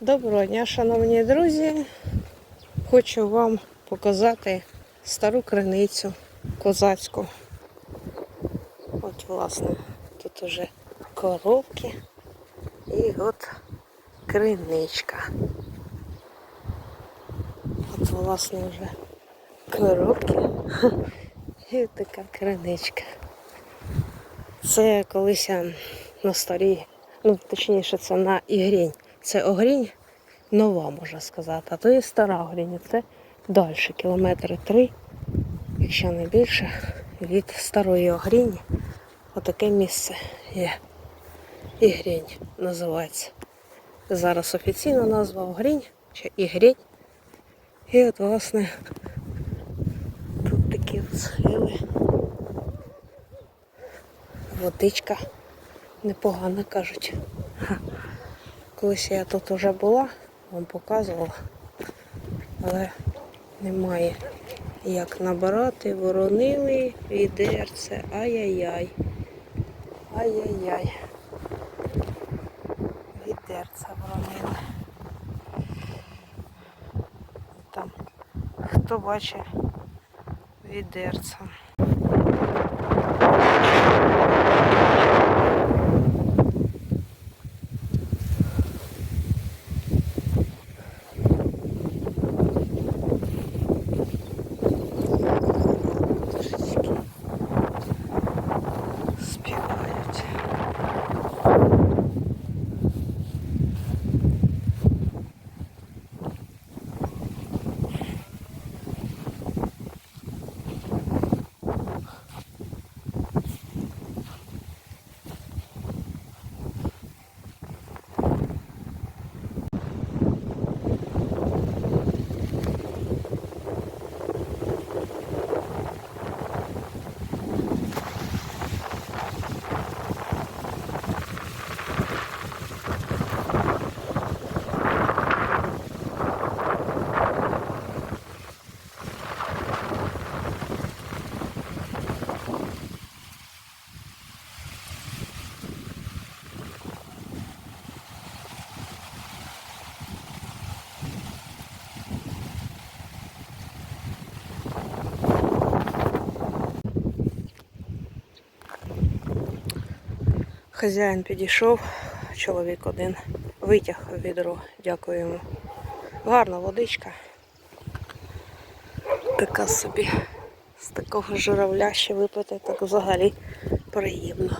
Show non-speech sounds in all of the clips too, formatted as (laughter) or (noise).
Доброго дня, шановні друзі. Хочу вам показати стару криницю козацьку. От, власне, тут уже коробки і от криничка. От, власне, вже коробки (laughs) і така криничка. Це колись на старій, ну точніше, це на ігрінь. Це огрінь нова, можна сказати. А то є стара огрінь. Це далі, кілометри три, якщо не більше, від старої огріні. Отаке місце є. Ігрінь називається. Зараз офіційна назва Огрінь чи Ігрінь. І от, власне, тут такі схили. Водичка непогана кажуть. Колись я тут вже була, вам показувала, але немає як набирати, воронили, відерце, ай-яй-яй. Ай-яй-яй. Відерце воронили. Там хто бачить відерце. out. Хазяїн підійшов, чоловік один витяг відро, дякую йому. Гарна водичка. Така собі з такого журавля ще випити, так взагалі приємно.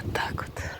Отак от.